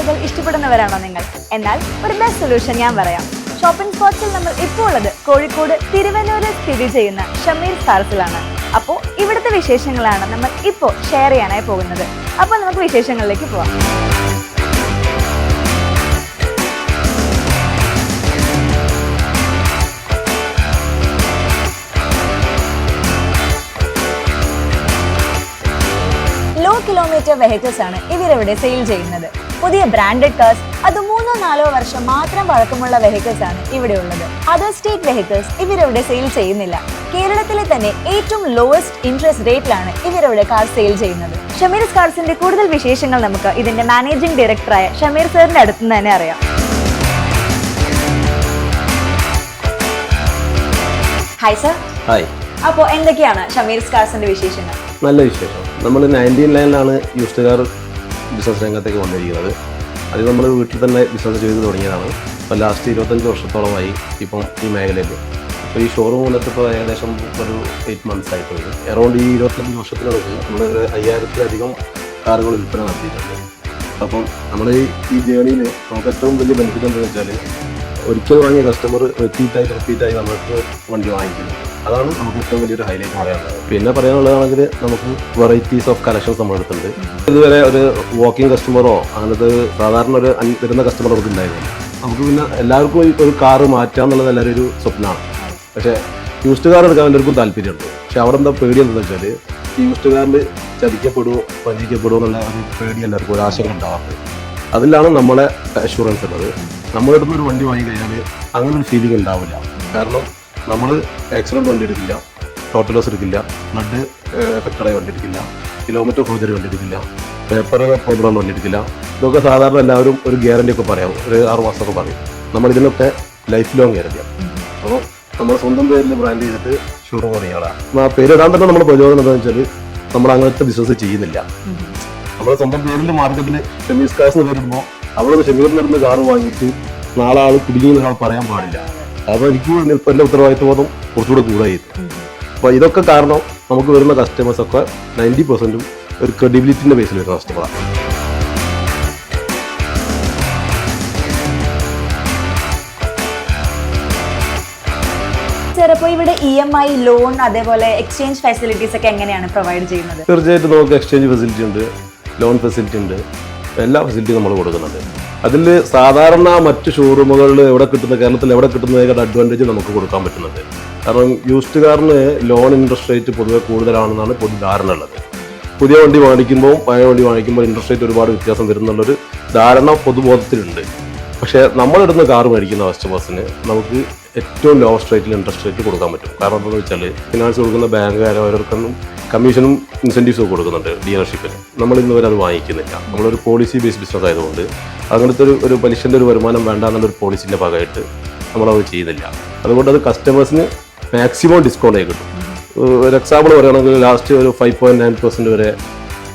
കാറുകൾ ഇഷ്ടപ്പെടുന്നവരാണോ നിങ്ങൾ? എന്നാൽ ഒരു ബെസ്റ്റ് സൊല്യൂഷൻ ഞാൻ പറയാം. ഷോപ്പിംഗ് സ്പോട്ടിൽ നമ്മൾ ഇപ്പോൾ ഉള്ളത് കോഴിക്കോട് തിരുവനൂരിൽ സ്ഥിതി ചെയ്യുന്ന ഷമീർ സ്ഥലത്തിലാണ് അപ്പോൾ ഇവിടുത്തെ വിശേഷങ്ങളാണ് നമ്മൾ ഇപ്പോൾ ഷെയർ ചെയ്യാനായി പോകുന്നത്. അപ്പോൾ നമുക്ക് വിശേഷങ്ങളിലേക്ക് പോവാം. കിലോമീറ്റർ വെഹിക്കിൾസ് ആണ് ഇവരവിടെ സെയിൽ ചെയ്യുന്നത്. പുതിയ ബ്രാൻഡഡ് കാർസ് അത് മൂന്നോ നാലോ വർഷം മാത്രം പഴക്കമുള്ള വെഹിക്കിൾസ് ആണ് ഇവിടെ ഉള്ളത്. അതർ സ്റ്റേറ്റ് വെഹിക്കിൾസ് ഇവരവിടെ സെയിൽ ചെയ്യുന്നില്ല. കേരളത്തിലെ തന്നെ ഏറ്റവും ലോവസ്റ്റ് ഇൻട്രസ്റ്റ് റേറ്റിലാണ് ഇവരവിടെ കാർ സെയിൽ ചെയ്യുന്നത്. ഷമീർ കാർസിന്റെ കൂടുതൽ വിശേഷങ്ങൾ നമുക്ക് ഇതിന്റെ മാനേജിംഗ് ഡയറക്ടറായ ഷമീർ സാറിന്റെ അടുത്ത് നിന്ന് തന്നെ അറിയാം. ഹായ് സർ ഹായ് അപ്പോൾ എന്തൊക്കെയാണ് ഷമീർ കാർസിന്റെ വിശേഷങ്ങൾ? നല്ല വിശേഷം. നമ്മൾ നയന്റീൻ ലൈനിലാണ് യൂസ്റ്റ് കാർ ബിസിനസ് രംഗത്തേക്ക് വന്നിരിക്കുന്നത്. അത് നമ്മൾ വീട്ടിൽ തന്നെ ബിസിനസ് ചെയ്ത് തുടങ്ങിയതാണ്. അപ്പോൾ ലാസ്റ്റ് ഇരുപത്തഞ്ച് വർഷത്തോളമായി ഇപ്പം ഈ മേഖലയിൽ അപ്പോൾ ഈ ഷോറൂം മൂലത്ത് ഇപ്പോൾ ഏകദേശം ഒരു എയ്റ്റ് മന്ത്സ് ആയിട്ടുണ്ട്. അറൗണ്ട് ഈ ഇരുപത്തഞ്ച് വർഷത്തിനടുത്ത് നമ്മൾ അയ്യായിരത്തിലധികം കാറുകൾ വിൽപ്പന നടത്തിയിട്ടുണ്ട്. അപ്പം നമ്മൾ ഈ ജേണിയിൽ നമുക്ക് ഏറ്റവും വലിയ ബെനിഫിറ്റ് എന്താണെന്ന് വെച്ചാൽ ഒരിക്കൽ വാങ്ങിയ കസ്റ്റമർ റിപ്പീറ്റായി റിപ്പീറ്റായി നമുക്ക് വണ്ടി വാങ്ങിക്കുന്നു. അതാണ് നമുക്ക് ഏറ്റവും വലിയൊരു ഹൈലൈറ്റ് പറയാനുള്ളത്. പിന്നെ പറയാനുള്ളതാണെങ്കിൽ നമുക്ക് വെറൈറ്റീസ് ഓഫ് കളക്ഷൻസ് നമ്മുടെ ഇതുവരെ ഒരു വാക്കിംഗ് കസ്റ്റമറോ അങ്ങനത്തെ സാധാരണ ഒരു വരുന്ന കസ്റ്റമർ അവർക്ക് ഉണ്ടായിരുന്നു നമുക്ക് പിന്നെ എല്ലാവർക്കും ഒരു കാറ് മാറ്റാം എന്നുള്ളത് എല്ലാവരും ഒരു സ്വപ്നമാണ്. പക്ഷേ യൂസ്ഡ് കാർ എടുക്കാൻ എല്ലാവർക്കും താല്പര്യമുണ്ട്. പക്ഷേ അവിടെ എന്താ പേടി എന്താണെന്ന് വെച്ചാൽ ഈ യൂസ്ഡ് കാറിൽ ചതിക്കപ്പെടുമോ പഞ്ചിക്കപ്പെടുമോ എന്നുള്ള ഒരു പേടി എല്ലാവർക്കും ഒരു ആശങ്ക ഉണ്ടാവാറുണ്ട് അതിലാണ് നമ്മളെ അഷുറൻസ് ഉള്ളത്. നമ്മുടെ അടുത്ത് ഒരു വണ്ടി വാങ്ങി കഴിഞ്ഞാൽ അങ്ങനെ ഒരു ഫീലിംഗ് ഉണ്ടാവില്ല. കാരണം നമ്മൾ ആക്സിഡന്റ് വണ്ടി എടുക്കില്ല ടോട്ടൽ ലോസ് എടുക്കില്ല ബ്ലഡ് എഫക്റ്റഡായ വണ്ടി എടുക്കില്ല കിലോമീറ്റർ ഫോർജറി വണ്ടി എടുക്കില്ല പേപ്പർ പ്രോബ്ലം വണ്ടി എടുക്കില്ല. ഇതൊക്കെ സാധാരണ എല്ലാവരും ഒരു ഗ്യാരണ്ടി ഒക്കെ പറയാം. ഒരു ആറ് മാസമൊക്കെ പറയും. നമ്മൾ ഇതിനൊക്കെ ലൈഫ് ലോങ് ഗ്യാരണ്ടി അപ്പോൾ നമ്മൾ സ്വന്തം പേരിൽ ബ്രാൻഡ് ചെയ്തിട്ട് ഷോറൂം തുടങ്ങിയതാണ് ആ ഇടാൻ തന്നെ നമ്മൾ പ്രചോദനം എന്താണെന്ന് വെച്ചാൽ നമ്മൾ അങ്ങനത്തെ ബിസിനസ് ചെയ്യുന്നില്ല നമ്മൾ സ്വന്തം പേരിൽ മാർക്കറ്റിൽ ഷമീസ് കാസ് എന്ന് പേരിടുമ്പോൾ അവിടെ ഷമീറിൽ നിന്ന് കാറ് വാങ്ങിയിട്ട് നാളെ ആൾ കുടുങ്ങിയെന്ന് ഒരാൾ പറയാൻ പാടില്ല. അപ്പോൾ എനിക്ക് എന്റെ ഉത്തരവാദിത്വബോധം കുറച്ചുകൂടെ കൂടായി അപ്പോൾ ഇതൊക്കെ കാരണം നമുക്ക് വരുന്ന കസ്റ്റമേഴ്സ് ഒക്കെ നയന്റി പെർസെന്റും ഒരു ക്രെഡിബിലിറ്റിന്റെ ബേസിൽ വരുന്ന കസ്റ്റമറാണ് ഇവിടെ ഇ എം ഐ ലോൺ അതേപോലെ എക്സ്ചേഞ്ച് ഫെസിലിറ്റീസ് ഒക്കെ എങ്ങനെയാണ് പ്രൊവൈഡ് ചെയ്യുന്നത്? തീർച്ചയായിട്ടും നമുക്ക് എക്സ്ചേഞ്ച് ഫെസിലിറ്റി ഉണ്ട് ലോൺ ഫെസിലിറ്റി ഉണ്ട്. എല്ലാ ഫെസിലിറ്റിയും നമ്മൾ കൊടുക്കുന്നുണ്ട്. അതിൽ സാധാരണ മറ്റ് ഷോറൂമുകളിൽ എവിടെ കിട്ടുന്ന കേരളത്തിൽ എവിടെ കിട്ടുന്നതിനേക്കാൾ അഡ്വാന്റേജ് നമുക്ക് കൊടുക്കാൻ പറ്റുന്നത്. കാരണം യൂസ്ഡ് കാറിന് ലോൺ ഇൻട്രസ്റ്റ് റേറ്റ് പൊതുവെ കൂടുതലാണെന്നാണ് പൊതു ധാരണ ഉള്ളത്. പുതിയ വണ്ടി വാങ്ങിക്കുമ്പോൾ പഴയ വണ്ടി വാങ്ങിക്കുമ്പോൾ ഇൻട്രസ്റ്റ് റേറ്റ് ഒരുപാട് വ്യത്യാസം വരുന്നുള്ളൊരു ധാരണ പൊതുബോധത്തിലുണ്ട്. പക്ഷേ നമ്മളിടുന്ന കാർ മേടിക്കുന്ന കസ്റ്റമേഴ്സിന് നമുക്ക് ഏറ്റവും ലോവസ്റ്റ് റേറ്റിൽ ഇൻട്രസ്റ്റ് റേറ്റ് കൊടുക്കാൻ പറ്റും. കാരണം എന്താണെന്ന് വെച്ചാൽ ഫിനാൻസ് കൊടുക്കുന്ന ബാങ്കുകാർ ഓരോരുത്തർക്കും കമ്മീഷനും ഇൻസെന്റീവ്സും കൊടുക്കുന്നുണ്ട് ഡീലർഷിപ്പിൽ നമ്മൾ ഇന്ന് വരെ അത് വാങ്ങിക്കുന്നില്ല. നമ്മളൊരു പോളിസി ബേസ് ബിസിനസ് ആയതുകൊണ്ട് അങ്ങനത്തെ ഒരു ഒരു പലിശന്റെ ഒരു വരുമാനം വേണ്ട എന്നുള്ളൊരു പോളിസിന്റെ ഭാഗമായിട്ട് നമ്മളത് ചെയ്യുന്നില്ല. അതുകൊണ്ട് അത് കസ്റ്റമേഴ്സിന് മാക്സിമം ഡിസ്കൗണ്ട് ആയി കിട്ടും. ഒരു എക്സാമ്പിൾ പറയുകയാണെങ്കിൽ ലാസ്റ്റ് ഒരു ഫൈവ് പോയിന്റ് നയൻ പെർസെന്റ് വരെ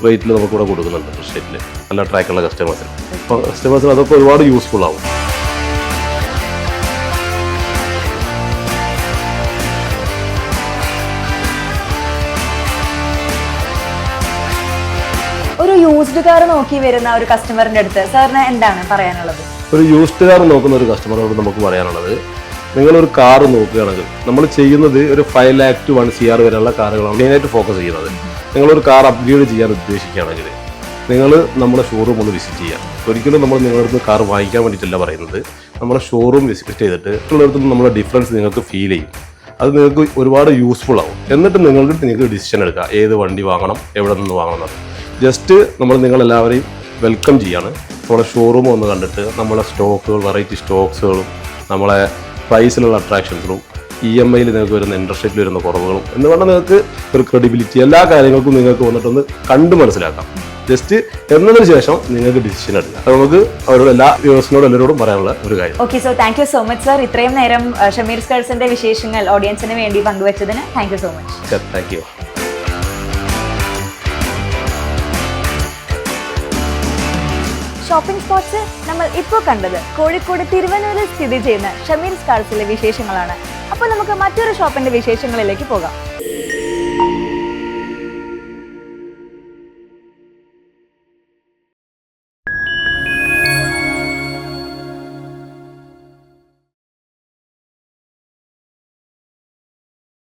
റേറ്റിൽ നമുക്കിവിടെ കൊടുക്കുന്നുണ്ട് സ്റ്റേറ്റിൽ നല്ല ട്രാക്കുള്ള കസ്റ്റമേഴ്സിന് അപ്പോൾ കസ്റ്റമേഴ്സിന് അതൊക്കെ ഒരുപാട് യൂസ്ഫുൾ ആവും. ഒരു യൂസ്ഡ് കാർ നോക്കി വരുന്ന ഒരു കസ്റ്റമറിന്റെ അടുത്ത് സാറിന് എന്താണ് പറയാനുള്ളത്? ഒരു യൂസ്ഡ് കാർ നോക്കുന്ന ഒരു കസ്റ്റമറോട് നമുക്ക് പറയാനുള്ളത് നിങ്ങൾ ഒരു കാർ നോക്കുകയാണെങ്കിൽ നമ്മൾ ചെയ്യുന്നത് ഒരു five lakh to one C R വരെയുള്ള കാറുകളാണ് മെയിനായിട്ട് ഫോക്കസ് ചെയ്യുന്നത്. നിങ്ങളൊരു കാർ അപ്ഗ്രേഡ് ചെയ്യാൻ ഉദ്ദേശിക്കുകയാണെങ്കിൽ നിങ്ങൾ നമ്മുടെ ഷോറൂം ഒന്ന് വിസിറ്റ് ചെയ്യുക ഒരിക്കലും നമ്മൾ നിങ്ങളുടെ അടുത്ത് കാർ വാങ്ങിക്കാൻ വേണ്ടിയിട്ടല്ല പറയുന്നത്. നമ്മുടെ ഷോറൂം വിസിറ്റ് ചെയ്തിട്ട് മറ്റുള്ളവരുടെ നമ്മുടെ ഡിഫറൻസ് നിങ്ങൾക്ക് ഫീൽ ചെയ്യും. അത് നിങ്ങൾക്ക് ഒരുപാട് യൂസ്ഫുൾ ആവും. എന്നിട്ട് നിങ്ങൾക്ക് നിങ്ങൾക്ക് ഡിസിഷൻ എടുക്കാം ഏത് വണ്ടി വാങ്ങണം എവിടെ നിന്ന് വാങ്ങണം. എന്നത് ജസ്റ്റ് നമ്മൾ നിങ്ങളെല്ലാവരെയും വെൽക്കം ചെയ്യാണ്. നമ്മുടെ ഷോറൂം ഒന്ന് കണ്ടിട്ട് നമ്മളെ സ്റ്റോക്കുകൾ വെറൈറ്റി സ്റ്റോക്സുകളും നമ്മളെ പ്രൈസിലുള്ള അട്രാക്ഷൻസും ഇ എം ഐയിൽ നിങ്ങൾക്ക് വരുന്ന ഇൻട്രസ്റ്റ് റേറ്റിൽ വരുന്ന കുറവുകളും എന്ന് പറഞ്ഞാൽ നിങ്ങൾക്ക് ഒരു ക്രെഡിബിലിറ്റി എല്ലാ കാര്യങ്ങൾക്കും നിങ്ങൾക്ക് വന്നിട്ടൊന്ന് കണ്ട് മനസ്സിലാക്കാം. ജസ്റ്റ് എന്നതിന് ശേഷം നിങ്ങൾക്ക് ഡിസിഷൻ എടുക്കാം. അത് നമുക്ക് അവരോട് എല്ലാ വ്യൂവേഴ്സിനോടും എല്ലാവരോടും പറയാനുള്ള ഒരു കാര്യം. Okay so thank you so much sir ഇത്രയും നേരം ഷമീർ സ്കേഴ്സിന്റെ വിശേഷങ്ങൾ ഓഡിയൻസിന് വേണ്ടി പങ്കുവച്ചതിന് thank you so much thank you shopping spots നമ്മൾ ഇപ്പോൾ കണ്ടത്. കോഴിക്കോട് തിരുവനന്തപുരം സ്ഥിതി ചെയ്യുന്ന ഷമീർ സ്കാർസിലെ വിശേഷങ്ങളാണ്. അപ്പോൾ നമുക്ക് മറ്റൊരു ഷോപ്പിന്റെ വിശേഷങ്ങളിലേക്ക് പോകാം.